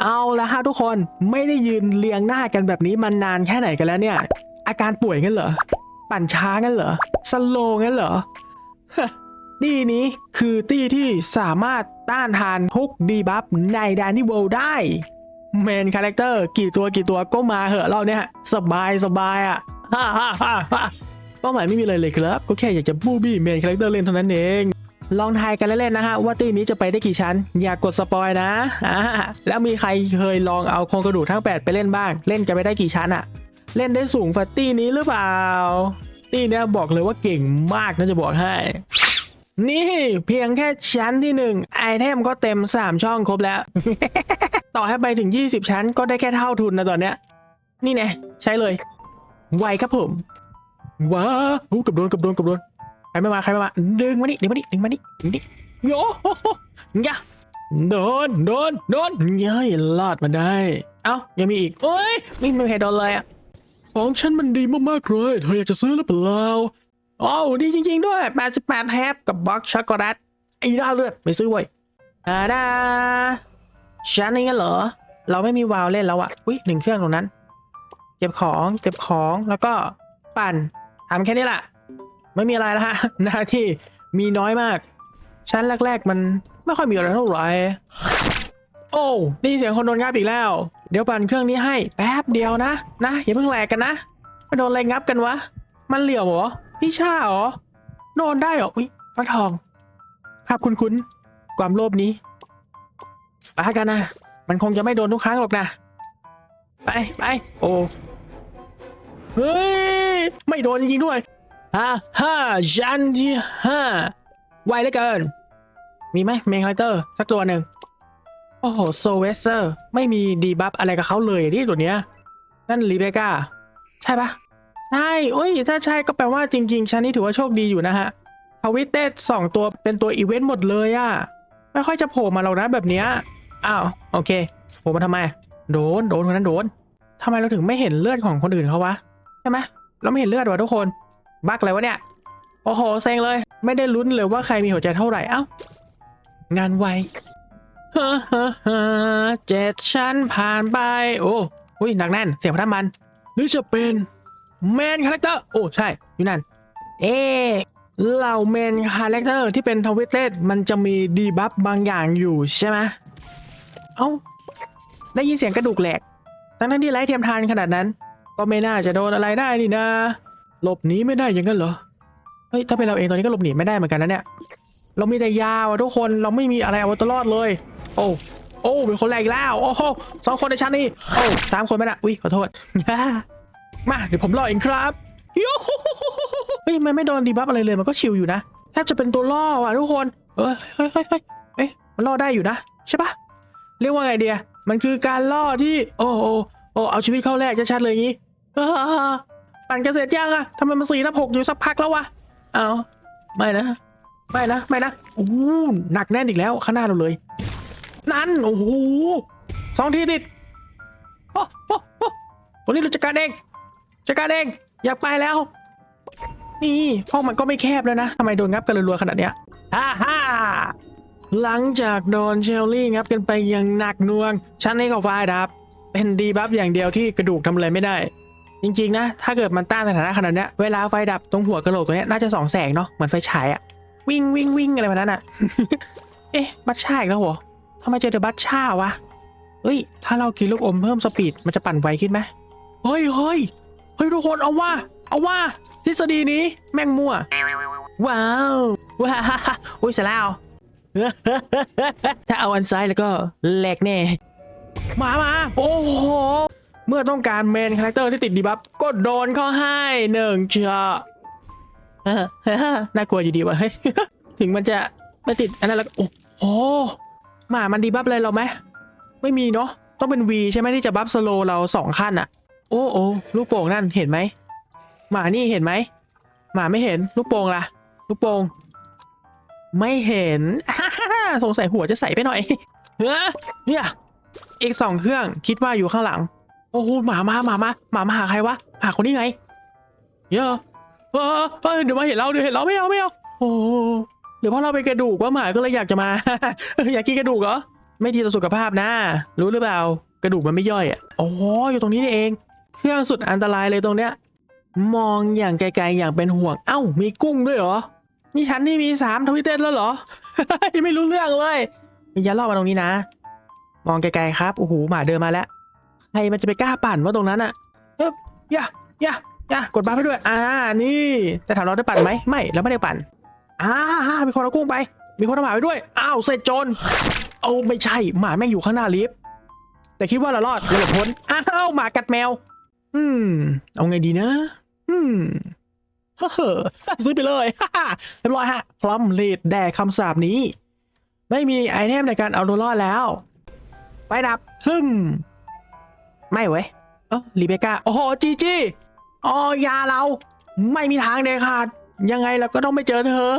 เอาละฮะทุกคนไม่ได้ยืนเรียงหน้ากันแบบนี้มานานแค่ไหนกันแล้วเนี่ย อาการป่วยงั้นเหรอ ปั่นช้างั้นเหรอสโลงั้นเหรอฮะตี้นี้คือตี้ที่สามารถต้านทานทุกดีบัฟในแดนนี่เวลได้เมนคาแรคเตอร์กี่ตัวกี่ตัวก็มาเหอะเราเนี่ยสบายสบายอะฮ่าฮ่าฮ่าเป้าหมายไม่มีอะไรเลยครับ ก็แค่อยากจะบูบี้เมนคาแรคเตอร์เล่นเท่านั้นเอง ลองทายกันเล่นๆนะฮะว่าตี้นี้จะไปได้กี่ชั้น อย่ากกดสปอยนะอ่าแล้วมีใครเคยลองเอาโครงกระดูกทั้ง 8 ไปเล่นบ้าง เล่นกันไปได้กี่ชั้นอะเล่นได้สูงฟัตตี้นี้หรือเปล่า ตี้เนี้ยบอกเลยว่าเก่งมากนะจะบอกให้นี่เพียงแค่ชั้นที่หนึ่งไอเทมก็เต็ม 3 ช่องครบแล้ว ต่อให้ไปถึง 20 ชั้นก็ได้แค่เท่าทุนนะตอนเนี้ย นี่แน่ใช้เลย ไวครับผม ว้าวอู้กับโดนกับโดนกับโดน ใครไม่มาใครไม่มาดึงมานี่ดึงมานี่ดึงมานี่ดึงนี่โยโฮโฮยะโดนโดนโดนเย้ยรอดมาได้ เอ้ายังมีอีกเอ้ยไม่มีใครโดนเลยอะของฉันมันดีมากๆเลยเธออยากจะซื้อหรือเปล่าอ้าวดีจริง ๆ ด้วย 88แฮปกับบล็อกช็อกโกแลตไอ้ด้าเลือดไม่ซื้อเว้ยอาดาฉันนี่งั้นเหรอ เราไม่มีวาล์วเล่นแล้วอะอุ้ยหนึ่งเครื่องตรงนั้น เก็บของเก็บของแล้วก็ปั่นทำแค่นี้แหละ ไม่มีอะไรแล้วฮะหน้าที่มีน้อยมาก ชั้นแรก ๆ มันไม่ค่อยมีอะไรเท่าไหร่โอ้ได้ยินเสียงคนโดนงับอีกแล้ว เดี๋ยวปั่นเครื่องนี้ให้แป๊บเดียวนะนะอย่าเพิ่งแหลกกันนะไปโดนอะไรงับกันวะ มันเหลี่ยวเหรอพี่ชาเหรอโดนได้เหรออุ้ยฟักทอง ภาพคุ้นๆความโลภนี้ไปกันนะ มันคงจะไม่โดนทุกครั้งหรอกนะ ไปไปโอ้เฮ้ย ไม่โดนจริงๆด้วย ฮ่าฮ่าชั้นที่ห้าไวเหลือเกิน มีไหมเมนคาแรคเตอร์สักตัวหนึ่งโอ้โหโซเวสเซอร์ไม่มีดีบัฟอะไรกับเขาเลยที่ตัวเนี้ย นั่นรีเบก้าใช่ปะใช่โอ้ย ถ้าใช่ก็แปลว่าจริงๆ ชั้นนี้ถือว่าโชคดีอยู่นะฮะทวิตเตสองตัวเป็นตัวอีเวนต์หมดเลยอะไม่ค่อยจะโผล่มาหรอกนะแบบเนี้ยอ้าวโอเคโผล่มาทำไม โดนโดนคนนั้นโดนทำไมเราถึงไม่เห็นเลือดของคนอื่นเขาวะใช่ไหมเราไม่เห็นเลือดวะทุกคน บักอะไรวะเนี่ย โอ้โหเซ็งเลย ไม่ได้ลุ้นเลยว่าใครมีหัวใจเท่าไหร่ เอ้า งานไวฮ่าฮ่าฮ่าเจ็ดชั้นผ่านไป โอ้อุ้ยหนักแน่น เสียงพระมัน หรือจะเป็นเมนคาแรคเตอร์ โอ้ ใช่ อยู่นั่น เอ๊ะเหล่าเมนคาแรคเตอร์ที่เป็นทวิตเตมันจะมีดีบัฟบางอย่างอยู่ใช่ไหมเอ้า ได้ยินเสียงกระดูกแหลก ทั้งนั้นที่ไร้เทียมทานขนาดนั้น ก็ไม่น่าจะโดนอะไรได้นี่นะ หลบหนีไม่ได้อย่างนั้นเหรอ เฮ้ยถ้าเป็นเราเองตอนนี้ก็หลบหนีไม่ได้เหมือนกันนะเนี่ย เรามีแต่ยาวะทุกคนเราไม่มีอะไรเอาตัวรอดเลย โอ้โอ้เป็นคนแรกอีกแล้วโอ้โหสองคนในชั้นนี้โอ้สามคนไม่ละอุ้ยขอโทษมาเดี๋ยวผมรอเองครับโย่เฮ้ยมันไม่โดนดีบัฟอะไรเลยมันก็ชิลอยู่นะแทบจะเป็นตัวล่อว่ะทุกคนเอ้ยเฮ้ยเฮ้ยเฮ้ยเอ๊ะมันล่อได้อยู่นะใช่ปะเรียกว่าไงเดียมันคือการล่อที่ โอ้โอ้โอ้เอาชีวิตเข้าแรกชัดๆเลยอย่าง งี้อ่าปั่นเกษตรยังอะทำไมมันสี่ทับหกอยู่สักพักแล้ววะเอาไม่นะ ไม่นะ ไม่นะโอ้โหหนักแน่นอีกแล้วข้างหน้าเราเลย นั่น โอ้โหสองทีติดโอ้โอ้โอ้วันนี้เราจัดการเองจัดการเองอยากไปแล้ว นี่ห้องมันก็ไม่แคบแล้วนะทำไมโดนงับกันรัวๆขนาดเนี้ยฮ่าฮ่าหลังจากโดนเชลลี่งับกันไปอย่างหนักหน่วงชั้นนี้ก็ไฟดับ เป็นดีบัฟอย่างเดียวที่กระดูกทำอะไรไม่ได้ จริงๆนะ ถ้าเกิดมันต้านสถานะขนาดเนี้ยเวลาไฟดับตรงหัวกระโหลกตรงเนี้ยน่าจะสองแสงเนาะเหมือนไฟฉายอะวิ่งวิ่งวิ่งอะไรแบบนั้นอะเอ๊ะบัตชาอีกแล้วเหรอทำไมเจอแต่บัตชาวะเฮ้ย ถ้าเรากินลูกอมเพิ่มสปีดมันจะปั่นไวขึ้นไหมเฮ้ยเฮ้ยเฮ้ยทุกคนเอาว่า เอาว่า ทฤษฎีนี้แม่งมั่ว ว้าวว้าอุ้ยเสร็จแล้วถ้าเอาอันซ้ายแล้วก็แหลกแน่มามาโอ้โห เมื่อต้องการเมนคาแรคเตอร์ที่ติดดีบัฟก็โดนเข้าให้หนึ่งเจาะเอน่ากลัวอยู่ดีวะเฮ้ยถึงมันจะไม่ติดอันนั้นแล้วก็โอ้โหหมามันดีบัฟอะไรเราไหมไม่มีเนาะต้องเป็น V ใช่ไหมที่จะบัฟสโลเราสองขั้นอะโอ้โอ้ลูกโป่งนั่นเห็นไหมหมานี่เห็นไหมหมาไม่เห็นลูกโป่งล่ะ ลูกโป่งไม่เห็นสงสัยหัวจะใส่ไปหน่อยเฮ้ยเนี่ยอีกสองเครื่องคิดว่าอยู่ข้างหลัง โอ้โหหมามาหมามาหมามาหาใครวะหาคนนี้ไงเยอะเออเออเดี๋ยวมาเห็นเราเดี๋ยวเห็นเราไม่เอาไม่เอาโอ้โหหรือเพราะเราเป็นกระดูกว่าหมาก็เลยอยากจะมา อยากกินกระดูกเหรอไม่ดีต่อสุขภาพนะ รู้หรือเปล่ากระดูกมันไม่ย่อยอะโอ้อยู่ตรงนี้นี่เอง เครื่องสุดอันตรายเลยตรงเนี้ย มองอย่างไกลๆอย่างเป็นห่วงเอ้า มีกุ้งด้วยเหรอนี่ฉันนี่มีสามทวิตเตอร์แล้วเหรอไม่รู้เรื่องเลยอย่าล่อมาตรงนี้นะ มองไกลๆครับโอ้โหหมาเดินมาแล้ว ใครมันจะไปกล้าปั่นว่าตรงนั้นอะเอ๊บย่าย่าย่ากดบัฟไปด้วย อ่า นี่ แต่ถามเราได้ปั่นไหม ไม่เราไม่ได้ปั่น อ่ามีคนเอากุ้งไป มีคนเอาหมาไปด้วย อ้าว เสร็จโจรโอ้ไม่ใช่ หมาแม่งอยู่ข้างหน้าลิฟต์ แต่คิดว่าเรารอดเราหลบพ้น อ้าว หมากัดแมว อืม เอาไงดีนะ อืมเฮ้อซื้อไปเลยเรียบร้อยฮะพร้อมเลดแดกคำสาปนี้ ไม่มีไอเทมในการเอาตัวรอดแล้ว ไปดับฮึม ไม่เว้ยเออลีเบก้าโอ้โหจีจีอ๋อยาเราไม่มีทางเด็ดขาด ยังไงเราก็ต้องไม่เจอเธอ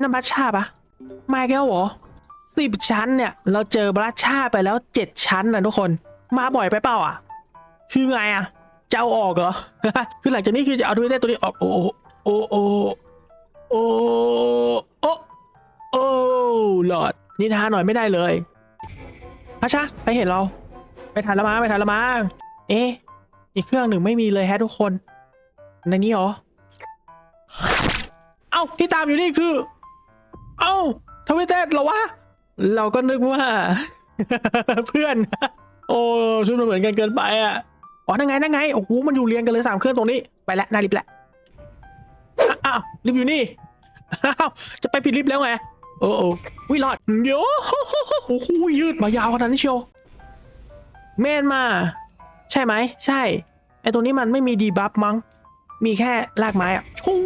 นั่นบัชชาปะไม่แก้วเหรอสิบชั้นเนี่ยเราเจอบัชชาไปแล้วเจ็ดชั้นนะทุกคน มาบ่อยไปเปล่าอะ คือไงอะจะเอาออกเหรอคือหลังจากนี้คือจะเอาทวิตเตอร์ตัวนี้ออกโอ้โอ้โอ้โอ้โอ้โอ้หลอดนิทานหน่อยไม่ได้เลยพัชชะไปเห็นเรา ไปทันละมาไปทันละมาเอ๊ะอีกเครื่องหนึ่งไม่มีเลยแฮะทุกคน ในนี้เหรอ เอ้าที่ตามอยู่นี่คือ เอ้าทวิตเตอร์เหรอวะ เราก็นึกว่า เพื่อน โอ้ชุดมันเหมือนกันเกินไปอะอ๋อนั่งไงนั่งไงโอ้โหมันอยู่เรียงกันเลยสามเครื่องตรงนี้ไปแล้วหนาลิฟต์แหละเอ้าวลิฟต์อยู่นี่อ้าวจะไปผิดลิฟต์แล้วไงโอ้โอ้วิรอดโยโอ้โหยืดมายาวขนาดนี้เชียว เมนมา ใช่ไหม ใช่ ไอตัวนี้มันไม่มีดีบัฟมั้ง มีแค่ลากไม้อะชุ้ง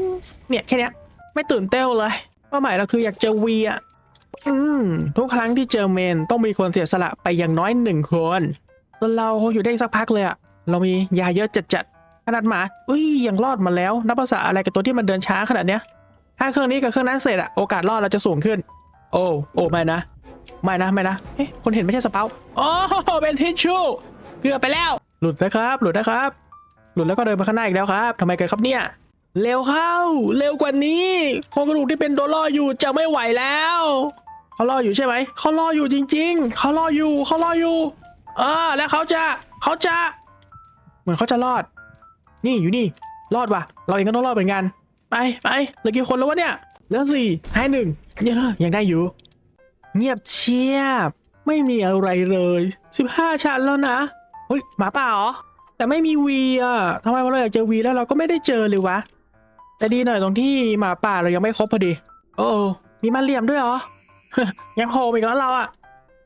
เนี่ยแค่เนี้ย ไม่ตื่นเต้นเลย เป้าหมายเราคืออยากเจอวีอะอืมทุกครั้งที่เจอเมนต้องมีคนเสียสละไปอย่างน้อยหนึ่งคนส่วนเราคงอยู่ได้สักพักเลยอะเรามียาเยอะจัดๆขนาดหมาอุ้ยยังรอดมาแล้ว นับภาษาอะไรกับตัวที่มันเดินช้าขนาดเนี้ยถ้าเครื่องนี้กับเครื่องนั้นเสร็จอะโอกาสรอดเราจะสูงขึ้น โอ้โอ้ไม่นะ ไม่นะไม่นะเอ๊ะคนเห็นไม่ใช่สเปาโอ้เป็นทิชชู่เกือบไปแล้ว หลุดนะครับ หลุดนะครับ หลุดแล้วก็เดินมาข้างหน้าอีกแล้วครับทำไมกันครับเนี่ยเร็วเข้า เร็วกว่านี้โครงกระดูกที่เป็นตัวล่ออยู่จะไม่ไหวแล้วเขาล่ออยู่ใช่ไหมเขาล่ออยู่จริง ๆเขาล่ออยู่เขาล่ออยู่เออแล้วเขาจะเขาจะ เหมือนเขาจะรอด นี่อยู่นี่ รอดว่ะ เราเองก็ต้องรอดเหมือนกัน ไปไปเหลือกี่คนแล้ววะเนี่ยเหลือสี่ให้หนึ่งเยอะยังได้อยู่ เงียบเชียบ ไม่มีอะไรเลยสิบห้าชั้นแล้วนะเฮ้ยหมาป่าเหรอ แต่ไม่มีวีอะทำไมเราอยากเจอวีแล้วเราก็ไม่ได้เจอเลยวะ แต่ดีหน่อยตรงที่หมาป่าเรายังไม่ครบพอดี โอ้มีมาเหลี่ยมด้วยเหรอ ยังโฮมอีกแล้วเราอะ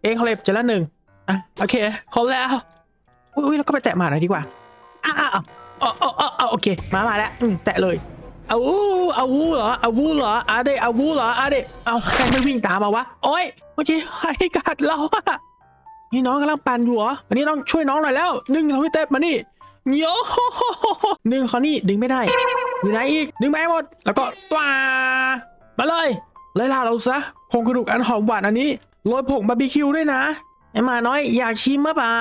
เองเขาเลยเจอแล้วหนึ่งอะโอเคครบแล้ว อุ้ยเราก็ไปแตะหมาหน่อยดีกว่าอ้าวอ้าวอ้าวอ้าวอ้าวอ้าวโอเคหมามาแล้ว อืมแตะเลย เอาวูเอาวูเหรอเอาวูเหรออาเดเอาวูเหรออาเดเอาแค่ไม่วิ่งตามมาวะโอ้ยเมื่อกี้ใครกัดเราอะนี่น้องกำลังปั่นอยู่เหรอวันนี้ต้องช่วยน้องหน่อยแล้วดึงทวิตเตอร์มานี่โยดึงเขานี่ดึงไม่ได้อยู่ไหนอีกดึงไม่หมด แล้วก็ตัวมาเลยเลยลาเราซะโครงกระดูกอันหอมหวานอันนี้โรยผงบาร์บีคิวด้วยนะไอ้หมาน้อยอยากชิมมะเปล่า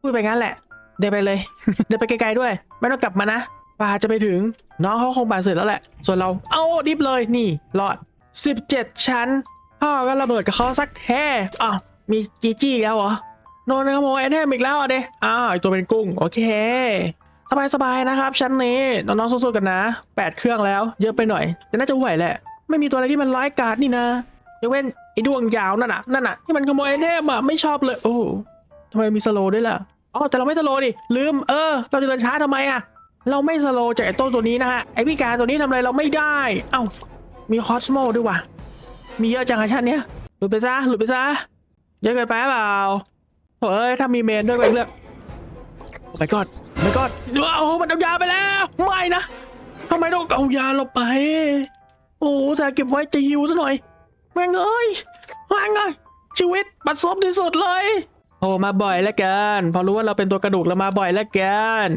พูดไปงั้นแหละ เดินไปเลย เดินไปไกลๆด้วย ไม่ต้องกลับมานะ ป่าจะไปถึง น้องเขาคงบานเสร็จแล้วแหละ ส่วนเราเอาดิฟเลยนี่รอด 17 ชั้นพ่อก็ระเบิดกับเขาสักแท้อ้าวมีจีจี้แล้วเหรอโดนขโมยไอเทมอีกแล้วอะเด้อ้าวไอ้ตัวเป็นกุ้งโอเคสบายๆนะครับ ชั้นนี้น้องๆสู้ๆกันนะ 8 เครื่องแล้ว เยอะไปหน่อย แต่น่าจะไหวแหละ ไม่มีตัวอะไรที่มันร้ายกาจนี่นะยกเว้นไอ้ดวงยาวนั่นน่ะนั่นน่ะที่มันขโมยไอเทมอะไม่ชอบเลยโอ้ทำไมมีสโลด้วยล่ะอ๋อแต่เราไม่สโลดิลืมเออ เราจะเดินช้าทำไมอะ เราไม่สโลว์จากไอ้ต้นตัวนี้นะฮะไอ้พิการตัวนี้ทำอะไรเราไม่ได้ เอ้ามีคอสโมด้วยว่ะมีเยอะจังอะชั้นเนี้ยหลุดไปซะหลุดไปซะเยอะเกินไปเปล่าโอ้ยถ้ามีเมนด้วยไปเลือกโอ้ my god โอ้ my god โอ้โหมันเอายาไปแล้วไม่นะทำไมต้องเอายาเราไป โอ้แต่เก็บไว้จะฮิวซะหน่อยแม่งเอ้ยแม่งเอ้ยชีวิตบัดซบที่สุดเลยโอ้มาบ่อยแล้วกัน พอรู้ว่าเราเป็นตัวกระดูกแล้วมาบ่อยแล้วกัน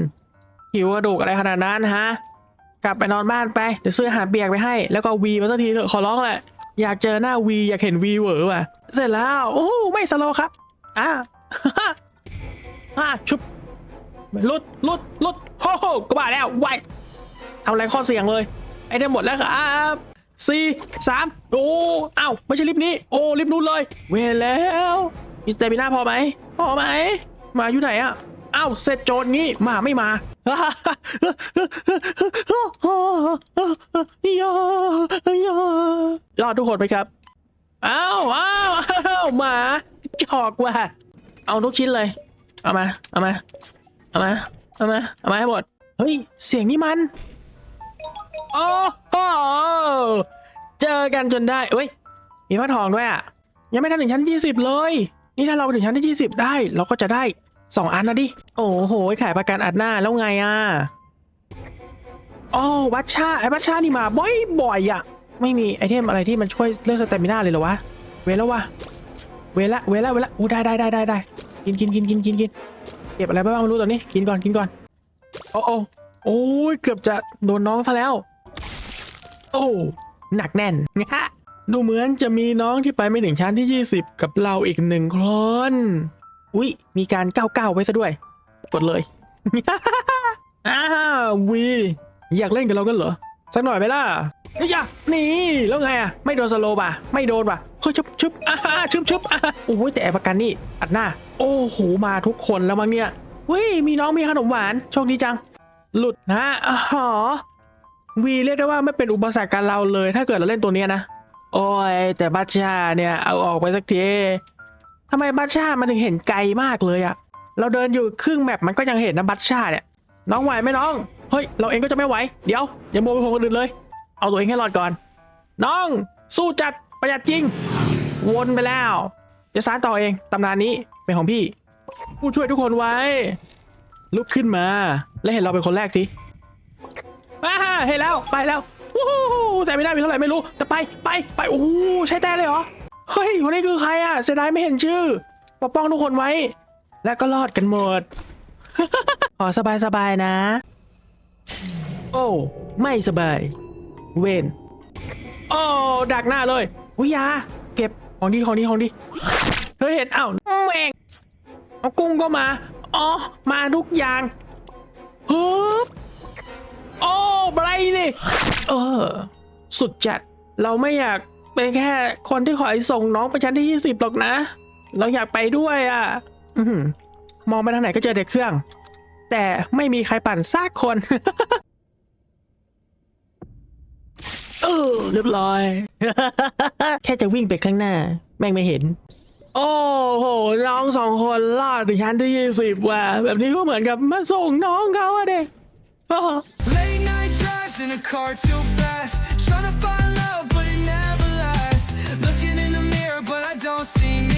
หิวกระดูกอะไรขนาดนั้นฮะ กลับไปนอนบ้านไป เดี๋ยวซื้ออาหารเปียกไปให้ แล้วก็วีมาสักทีเถอะขอร้องแหละ อยากเจอหน้าวีอยากเห็นวีเหวอว่ะ เสร็จแล้ว โอ้ไม่สโลครับ อ่าอ่าชุบลุดลุดลุดโอ้โหก็บ้าแล้วไวเอาอะไรข้อเสียงเลย ไอ้ได้หมดแล้วครับสี่สามโอ้เอ้าไม่ใช่ลิฟต์นี้ โอ้ลิฟต์นู้นเลย เวรแล้วมีสเตมิน่าพอไหมพอไหมมาอยู่ไหนอะอ้าวเสร็จโจรงี้มาไม่มา รอดทุกคนไหมครับ อ้าวอ้าวอ้าวหมาจอกว่ะ เอาทุกชิ้นเลย เอามา เอามา เอามา เอามา เอามาให้หมด เฮ้ย เสียงนี่มัน โอ้โห เจอกันจนได้เอ้ย มีผ้าทองด้วยอะ ยังไม่ทันถึงชั้น 20 เลย นี่ถ้าเราไปถึงชั้นที่ 20 ได้ เราก็จะได้ 2อันนะดิ โอ้โห ขายประกันอัดหน้าแล้วไงอะโอ้วัชชาไอ้วัชชานี่มาบ่อยๆอะ ไม่มีไอเทมอะไรที่มันช่วยเรื่องสเตมิน่าเลยเหรอวะ เวลแล้ววะ เวลละเวลละเวลละอู้ได้ได้ได้ได้ได้กินกินกินกินกินกินเก็บอะไรบ้างไม่รู้ตอนนี้ กินก่อนกินก่อน โอ้โอ้โอ้ยเกือบจะโดนน้องซะแล้ว โอ้หนักแน่นงะดูเหมือนจะมีน้องที่ไปไม่ถึงชั้นที่ 20 กับเราอีกหนึ่งคน อุ๊ยมีการก้าวก้าวไว้ซะด้วย กดเลย อ้าววีอยากเล่นกับเรากันเหรอ สักหน่อยไหมล่ะเฮ้ยอย่านี่แล้วไงอะ ไม่โดนสโลว์ป่ะ ไม่โดนป่ะเฮ้ยชึบชึบอ่าชึบชึบอ่าโอ้ยแต่ประกันนี่อัดหน้า โอ้โหมาทุกคนแล้วมั้งเนี่ยเฮ้ยมีน้องมีขนมหวานโชคดีจัง หลุดนะอ๋อวีเรียกได้ว่าไม่เป็นอุปสรรคกับเราเลย ถ้าเกิดเราเล่นตัวเนี้ยนะ โอ้ยแต่บัชชาเนี่ยเอาออกไปสักที ทำไมบัชชามันถึงเห็นไกลมากเลยอะเราเดินอยู่ครึ่งแมปมันก็ยังเห็นนะบัชชาเนี่ย น้องไหวไหมน้อง เฮ้ย เราเองก็จะไม่ไหว เดี๋ยว อย่าโมไปห่วงคนอื่นเลย เอาตัวเองให้รอดก่อน น้อง สู้จัดประหยัดจริง วนไปแล้วเดี๋ยวสารต่อเองตำนานนี้เป็นของพี่ ผู้ช่วยทุกคนไว้ ลุกขึ้นมา และเห็นเราเป็นคนแรกสิอ่าเห็นแล้วไปแล้ววู้แต่ไม่ได้มีเท่าไหร่ไม่รู้แต่ไปไปไปโอ้โหใช้แต่เลยเหรอ เฮ้ยคนนี้คือใครอะเสียดายไม่เห็นชื่อปกป้องทุกคนไว้ และก็รอดกันหมด ขอสบายสบายๆนะ โอ้ไม่สบาย เวนโอ้ดักหน้าเลยวิยา เก็บของดีของดีของดีเฮ้ยเห็นอ้าวแม่งเอากุ้งก็มาอ๋อมาทุกอย่างฮึบโอ้ไบรนี่เออ สุดจัดเราไม่อยาก เป็นแค่คนที่คอยส่งน้องไปชั้นที่ 20หรอกนะ เราอยากไปด้วยอะอื้อหือมองไปทางไหนก็เจอแต่เครื่อง แต่ไม่มีใครปั่นซากคนเออเรียบร้อย แค่จะวิ่งไปข้างหน้า แม่งไม่เห็น โอ้โห น้องสองคนรอดถึงชั้นที่20ว่ะแบบนี้ก็เหมือนกับมาส่งน้องเขาอะเด็ก don't see